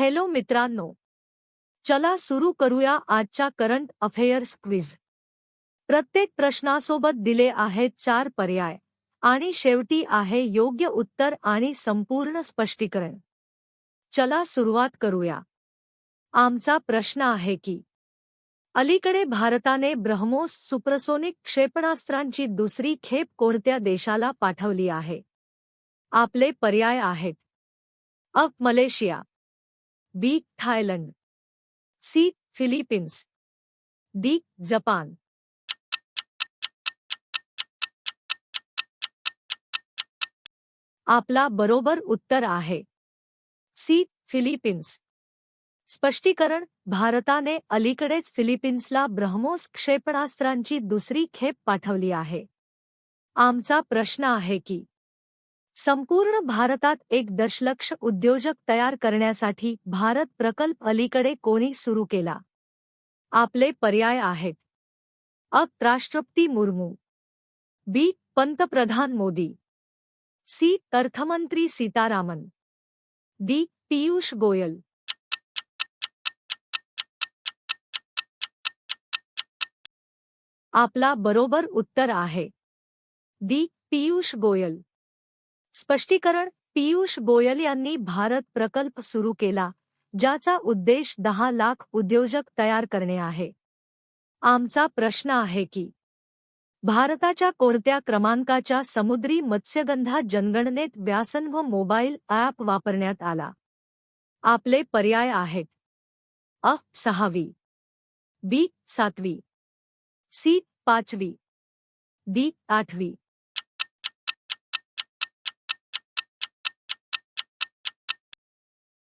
Hello मित्रांनो चला सुरू करूया आजच्या करंट अफेअर्स क्विज. प्रत्येक प्रश्नासोबत दिले आहेत चार पर्याय आणि शेवटी आहे योग्य उत्तर आणि संपूर्ण स्पष्टीकरण. चला सुरुवात करूया. आमचा प्रश्न आहे की अलीकडे भारताने ब्रह्मोस सुप्रसोनिक क्षेपणास्त्रांची दुसरी खेप कोणत्या देशाला पाठवली आहे? आपले पर्याय आहेत A Malaysia B Thailand C Philippines D Japan आपला बरोबर उत्तर आहे. सी फिलिपिन्स स्पष्टीकरण, भारताने अलीकडेच फिलिपिन्सला ब्रह्मोस क्षेपणास्त्रांची दुसरी खेप पाठवली आहे. आमचा प्रश्न आहे की संपूर्ण भारतात एक दशलक्ष उद्योजक तयार करण्यासाठी भारत प्रकल्प अलीकडे कोणी सुरू केला? आपले पर्याय आहेत. अ. राष्ट्रपती मुर्मू. बी. पंतप्रधान मोदी. सी. अर्थमंत्री सीतारामन. डी. पीयूष गोयल. आपला बरोबर उत्तर आहे. डी. पीयूष गोयल. स्पष्टीकरण पीयूष गोयल यांनी भारत प्रकल्प सुरू केला ज्याचा उद्देश दहा लाख उद्योजक तयार करणे आहे. आमचा प्रश्न आहे की भारताच्या कोणत्या क्रमांकाच्या समुद्री मत्स्यगंधा जनगणनेत व्यासन व मोबाईल ॲप वापरण्यात आला? आपले पर्याय आहेत. अ सहावी. बी सातवी. सी पाचवी. डी आठवी.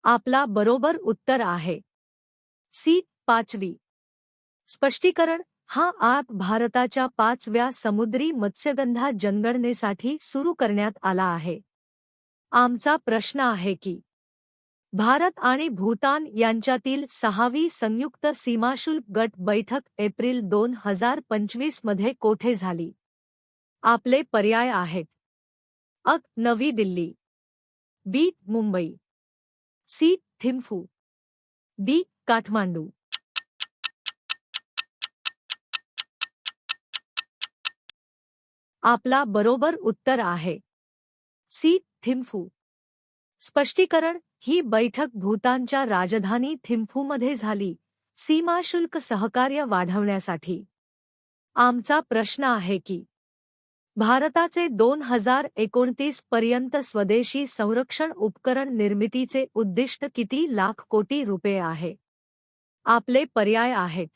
आपला बरोबर उत्तर आहे. सी पाचवी. स्पष्टीकरण हा ॲप भारताच्या पाचव्या समुद्री मत्स्यगंधा जनगणनेसाठी सुरू करण्यात आला आहे. आमचा प्रश्न आहे की भारत आणि भूतान यांच्यातील सहावी संयुक्त सीमाशुल्क गट बैठक एप्रिल दोन हजार पंचवीसमध्ये कोठे झाली? आपले पर्याय आहेत. A Navi Delhi. B Mumbai. C Thimphu D Kathmandu. आपला बरोबर उत्तर आहे. सी थिम्फू. स्पष्टीकरण ही बैठक भूतानच्या राजधानी थिम्फूमध्ये झाली. सीमाशुल्क सहकार्य वाढवण्यासाठी. आमचा प्रश्न आहे की भारताचे दोन हजार एकोणतीस पर्यंत स्वदेशी संरक्षण उपकरण निर्मितीचे उद्दिष्ट किती लाख कोटी रुपये आहे? आपले पर्याय आहेत.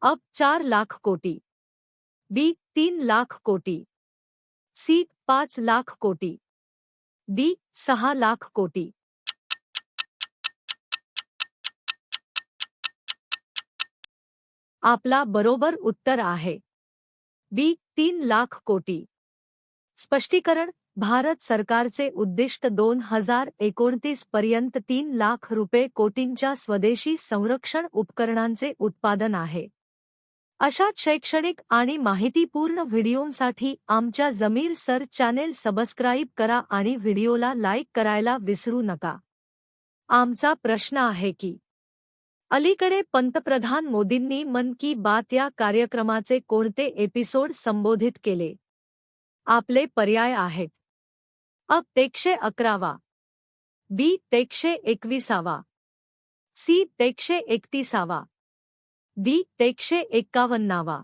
अप चार लाख कोटी. बी तीन लाख कोटी. सी पाच लाख कोटी. डी सहा लाख कोटी. आपला बरोबर उत्तर आहे. बी तीन लाख कोटी. स्पष्टीकरण भारत सरकारचे उद्दिष्ट दोन हजार एकोणतीस पर्यंत तीन लाख रुपये कोटींच्या स्वदेशी संरक्षण उपकरणांचे उत्पादन आहे. अशाच शैक्षणिक आणि माहितीपूर्ण व्हिडिओंसाठी आमच्या जमीर सर चॅनेल सबस्क्राईब करा आणि व्हिडिओला लाईक करायला विसरू नका. आमचा प्रश्न आहे की अलीकडे पंतप्रधान मोदींनी मन की बात या कार्यक्रमाचे कोणते एपिसोड संबोधित केले? आपले पर्याय आहेत. अ तेक्षे अकरावा. बी तेक्षे एकविसावा. सी तेक्षे एकतीसावा. डी तेक्षे एक्कावन्नावा.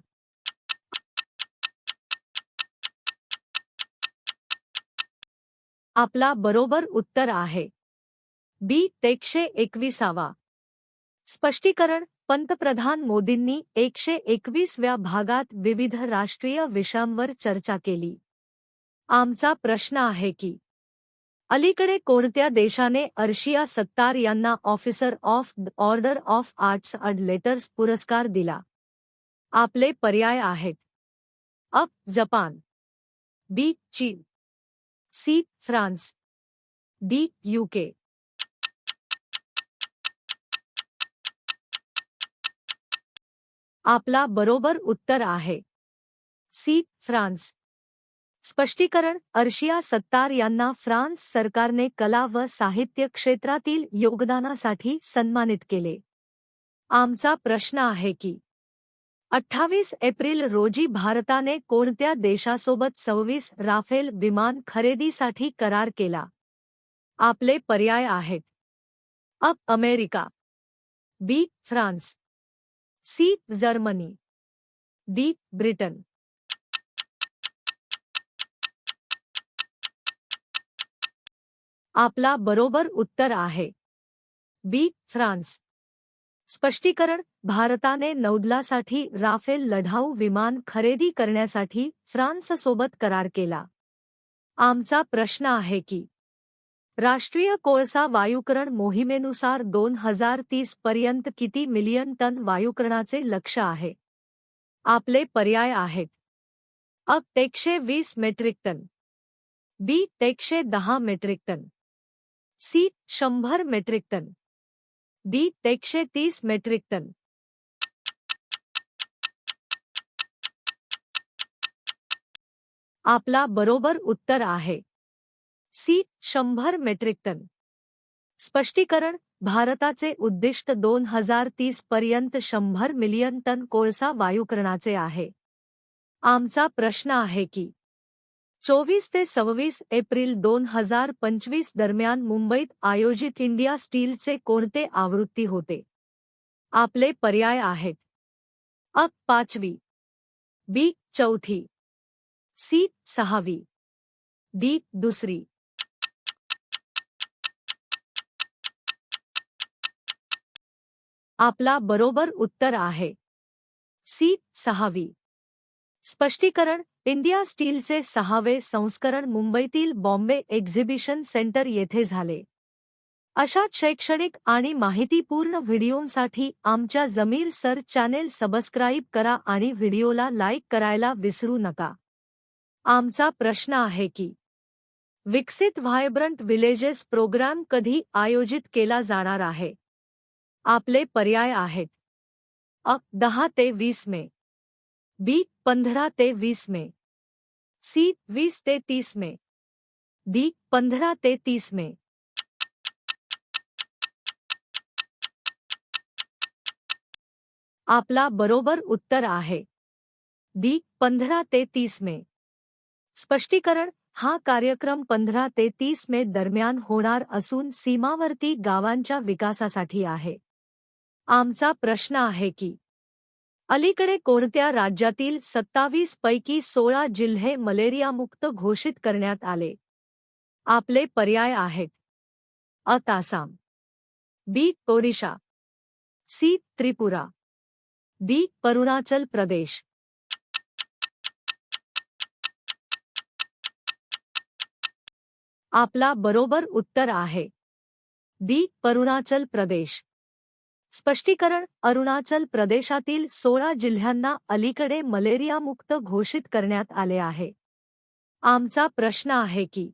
आपला बरोबर उत्तर आहे. बी तेक्षे एकविसावा. स्पष्टीकरण पंतप्रधान मोदींनी एकशे एकवीसव्या भागात विविध राष्ट्रीय विषयांवर चर्चा केली. आमचा प्रश्न आहे की अलीकडे कोणत्या देशाने अर्शिया सत्तार यांना officer of the order of arts and letters पुरस्कार दिला? आपले पर्याय आहेत. A Japan. बी. चीन. सी. फ्रान्स. डी. यूके आपला बरोबर उत्तर आहे. सी. फ्रान्स. स्पष्टीकरण अर्शिया सत्तार यांना फ्रान्स सरकारने कला व साहित्य क्षेत्रातील योगदानासाठी सन्मानित केले. आमचा प्रश्न आहे की अठ्ठावीस एप्रिल रोजी भारताने कोणत्या देशासोबत सव्वीस राफेल विमान खरेदीसाठी करार केला? आपले पर्याय आहेत. A America. B. France. C Germany. D Britain. आपला बरोबर उत्तर आहे. B France. स्पष्टीकरण भारताने नौदलासाठी राफेल लढाऊ विमान खरेदी करण्यासाठी फ्रान्ससोबत करार केला. आमचा प्रश्न आहे की राष्ट्रीय कोळसा वायुकरण मोहिमेनुसार दोन हजार तीस पर्यंत किती मिलियन टन वायुकरणाचे लक्ष आहे? आपले पर्याय आहेत. अ एकशे वीस मेट्रिक टन. बी एकशे दहा मेट्रिक टन. सी शंभर मेट्रिक टन. डी एकशे तीस मेट्रिक टन. आपला बरोबर उत्तर आहे. सी शंभर मेट्रिक टन. स्पष्टीकरण भारताचे उद्दिष्ट दोन हजार तीस पर्यंत शंभर मिलियन टन कोळसा वायुकरणाचे आहे. आमचा प्रश्न आहे की चोवीस ते सव्वीस एप्रिल दोन हजार पंचवीस दरम्यान मुंबईत आयोजित इंडिया स्टीलचे कोणते आवृत्ती होते? आपले पर्याय आहेत. अ पाचवी. बी चौथी. सी सहावी. डी दुसरी. आपला बरोबर उत्तर आहे. सी सहावी. स्पष्टीकरण इंडिया स्टीलचे सहावे संस्करण मुंबईतील बॉम्बे एक्झिबिशन सेंटर येथे झाले. अशाच शैक्षणिक आणि माहितीपूर्ण व्हिडिओंसाठी आमच्या जमीर सर चॅनेल सबस्क्राईब करा आणि व्हिडिओला लाईक करायला विसरू नका. आमचा प्रश्न आहे की विकसित व्हायब्रंट विलेजेस प्रोग्राम कधी आयोजित केला जाणार आहे? आपले पर्याय आहेत. अ दहा ते वीस मे. बी पंधरा ते वीस मे. सी वीस ते तीस मे. डी पंधरा ते तीस मे. आपला बरोबर उत्तर आहे. डी पंधरा ते तीस मे. स्पष्टीकरण हा कार्यक्रम पंधरा ते तीस मे दरम्यान होणार असून सीमावर्ती गावांच्या विकासासाठी आहे. आमचा प्रश्न आहे की अलीकडे कोणत्या राज्यातील सत्तावीस पैकी सोळा जिल्हे मलेरियामुक्त घोषित करण्यात आले? आपले पर्याय आहेत. अ. Assam B. Odisha. C. Tripura. D. Arunachal Pradesh. आपला बरोबर उत्तर आहे. डी. अरुणाचल प्रदेश. स्पष्टीकरण अरुणाचल प्रदेशातील सोळा जिल्ह्यांना अलीकडे मलेरियामुक्त घोषित करण्यात आले आहे. आमचा प्रश्न आहे की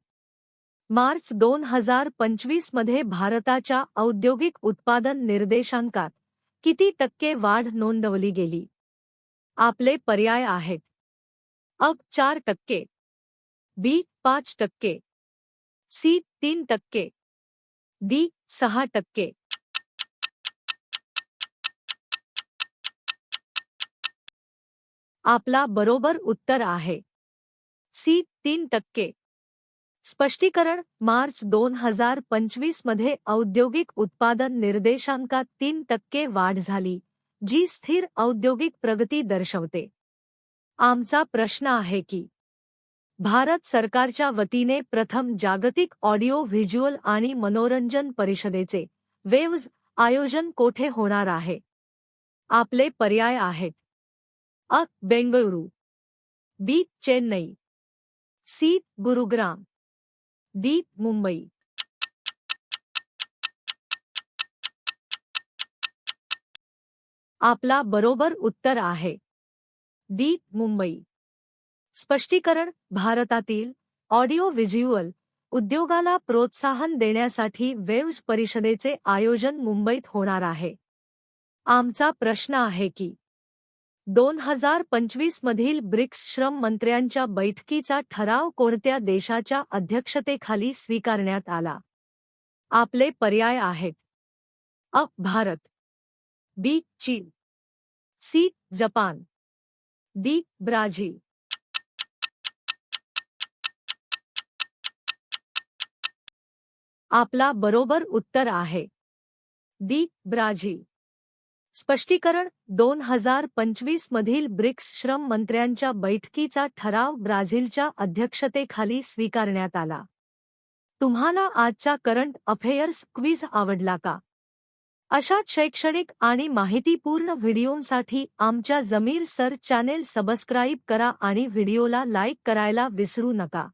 मार्च दोन हजार पंचवीसमध्ये भारताच्या औद्योगिक उत्पादन निर्देशांकात किती टक्के वाढ नोंदवली गेली? आपले पर्याय आहेत. अब चार टक्के बी पाच टक्के सी तीन टक्के डी सहा टक्के. आपला बरोबर उत्तर आहे. सी तीन टक्के. स्पष्टीकरण मार्च दोन हजार पंचवीसमध्ये औद्योगिक उत्पादन निर्देशांकात तीन टक्के वाढ झाली जी स्थिर औद्योगिक प्रगती दर्शवते. आमचा प्रश्न आहे की भारत सरकारच्या वतीने प्रथम जागतिक ऑडिओ व्हिज्युअल आणि मनोरंजन परिषदेचे वेव्ज आयोजन कोठे होणार आहे? आपले पर्याय आहेत. अ Bengaluru. B Chennai. C Gurugram. D Mumbai. आपला बरोबर उत्तर आहे. डी मुंबई. स्पष्टीकरण भारतातील ऑडिओ व्हिज्युअल उद्योगाला प्रोत्साहन देण्यासाठी वेव्ज परिषदेचे आयोजन मुंबईत होणार आहे. आमचा प्रश्न आहे की दोन हजार पंचवीस मधील ब्रिक्स श्रम मंत्र्यांच्या बैठकीचा ठराव कोणत्या देशाच्या अध्यक्षतेखाली स्वीकारण्यात आला? आपले पर्याय आहेत. अ. भारत. बी. चीन. सी. जपान. डी. ब्राझील. आपला बरोबर उत्तर आहे. D Brazil. स्पष्टीकरण दोन हजार पंचवीस मधील ब्रिक्स श्रम मंत्र्यांच्या बैठकीचा ठराव ब्राझीलच्या अध्यक्षतेखाली स्वीकारण्यात आला. तुम्हाला आजचा करंट अफेअर्स क्विज आवडला का? अशाच शैक्षणिक आणि माहितीपूर्ण व्हिडिओंसाठी आमच्या जमीर सर चॅनेल सबस्क्राईब करा आणि व्हिडिओला लाईक करायला विसरू नका.